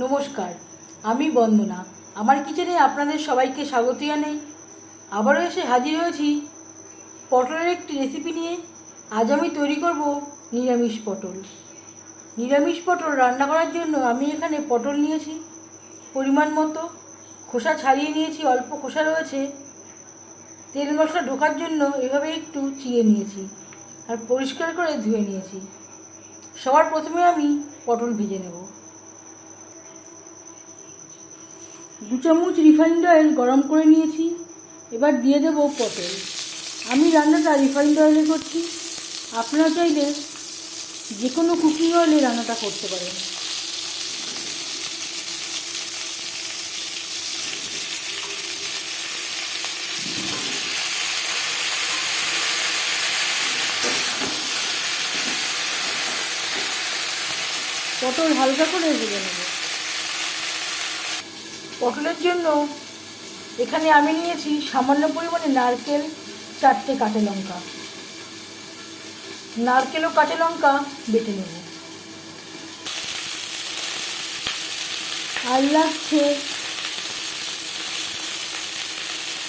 নমস্কার, আমি বন্দনা। আমার কিচেনে আপনাদের সবাইকে স্বাগত জানাই। আবারও এসে হাজির হয়েছি পটলের একটি রেসিপি নিয়ে। আজ আমি তৈরি করব নিরামিষ পটল। নিরামিষ পটল রান্না করার জন্য আমি এখানে পটল নিয়েছি, পরিমাণ মতো। খোসা ছাড়িয়ে নিয়েছি, অল্প খোসা রয়েছে। তেল মশলা ঢোকার জন্য এভাবে একটু চিড়ে নিয়েছি আর পরিষ্কার করে ধুয়ে নিয়েছি। সবার প্রথমে আমি পটল ভেজে নেব। দু চামচ রিফাইন্ড অয়েল গরম করে নিয়েছি। এবার দিয়ে দেব পটল। আমি রান্নাটা রিফাইন্ড অয়েলে করছি। আপনারা চাইলে যে কোনো কুকিং অয়েলে রান্নাটা করতে পারেন। পটল হালকা করে ভেজে নেব। পটলের জন্য এখানে আমি নিয়েছি সামান্য পরিমাণে নারকেল, চারটে কাঁচা লঙ্কা। নারকেল ও কাঁচা লঙ্কা বেটে নেব। আর লাগছে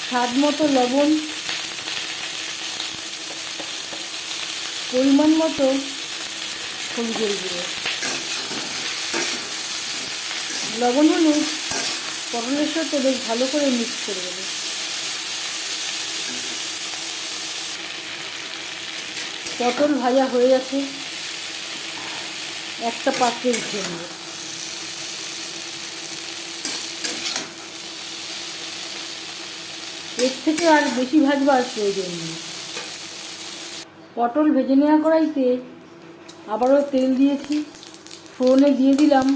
স্বাদ মতো লবণ, পরিমাণ মতো লবণ হলুদ পটলের সাথে বেশ ভালো করে মিক্স করে দেবো। পটল ভাজা হয়ে গেছে। একটা পাত্রে উঠিয়ে নেব। এর থেকে আর বেশি ভাজবার প্রয়োজন নেই। পটল ভেজে নেওয়া কড়াইতে আবারও তেল দিয়েছি। ফোড়নে দিয়ে দিলাম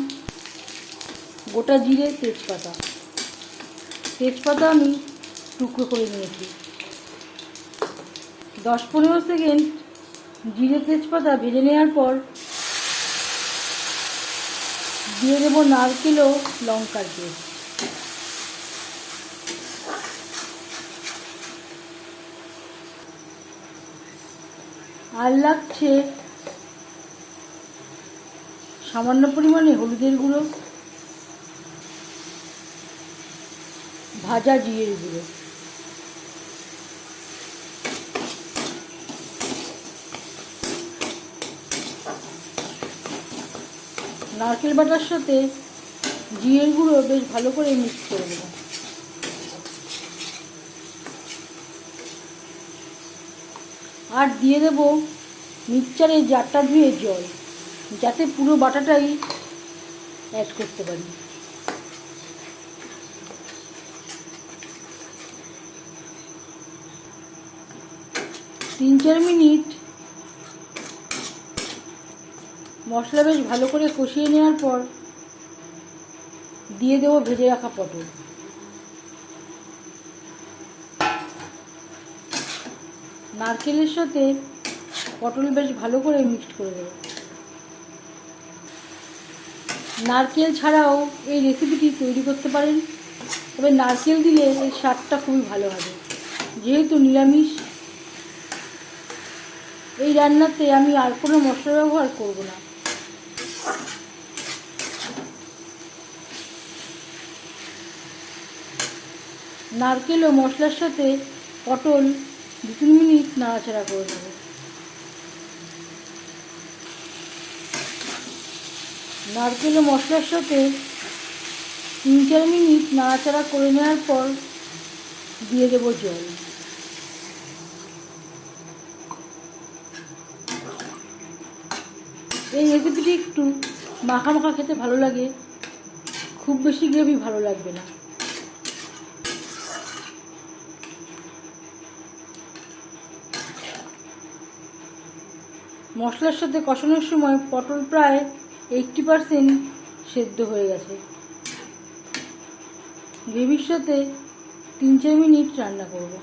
গোটা জিরে তেজপাতা। তেজপাতা আমি টুকরো করে নিয়েছি। দশ পনেরো সেকেন্ড জিরে তেজপাতা ভেজে নেওয়ার পর দিয়ে দেবো নারকেল লঙ্কার পেস্ট। আর লাগছে সামান্য পরিমাণে হলুদের গুঁড়ো। ভাজা জিরের গুঁড়ো নারকেল বাটার সাথে জিরের গুঁড়ো বেশ ভালো করে মিক্স করে দেবো। আর দিয়ে দেবো মিক্সচারে জারটা ধুয়ে জল, যাতে পুরো বাটাটাই অ্যাড করতে পারি। তিন, চার মিনিট। মশলা বেশ ভালো করে কষিয়ে নেওয়ার পর দিয়ে দেবো ভেজে রাখা পটল। নারকেলের সাথে পটল বেশ ভালো করে মিক্সড করে দেবো। নারকেল ছাড়াও এই রেসিপিটি তৈরি করতে পারেন। তবে নারকেল দিলে এর স্বাদটা খুবই ভালো হবে। যেহেতু নিরামিষ এই রান্নাতে আমি আর কোনো মশলা ব্যবহার করব না। নারকেল ও মশলার সাথে পটল দু তিন মিনিট নাড়াচাড়া করে নেব। নারকেল ও মশলার সাথে তিন চার মিনিট নাড়াচাড়া করে নেওয়ার পর দিয়ে দেবো জল। এই রেসিপিটি একটু মাখা মাখা খেতে ভালো লাগে। খুব বেশি গ্রেভি ভালো লাগবে না। মশলার সাথে কষানোর সময় পটল প্রায় এইটটি পারসেন্ট সেদ্ধ হয়ে গেছে। গ্রেভির সাথে তিন চার মিনিট রান্না করব।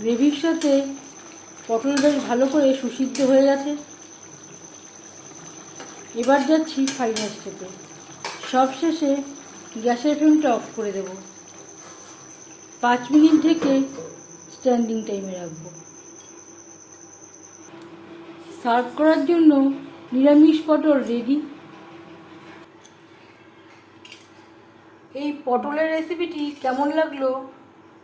গ্রেভির সাথে পটল বেশ ভালো করে সুসিদ্ধ হয়ে গেছে। এবার যাচ্ছি ফাইনাল স্টেপে সবশেষে গ্যাসের ফ্লেমটা অফ করে দেব। পাঁচ মিনিট থেকে স্ট্যান্ডিং টাইমে রাখব। সার্ভ করার জন্য নিরামিষ পটল রেডি এই পটলের রেসিপিটি কেমন লাগল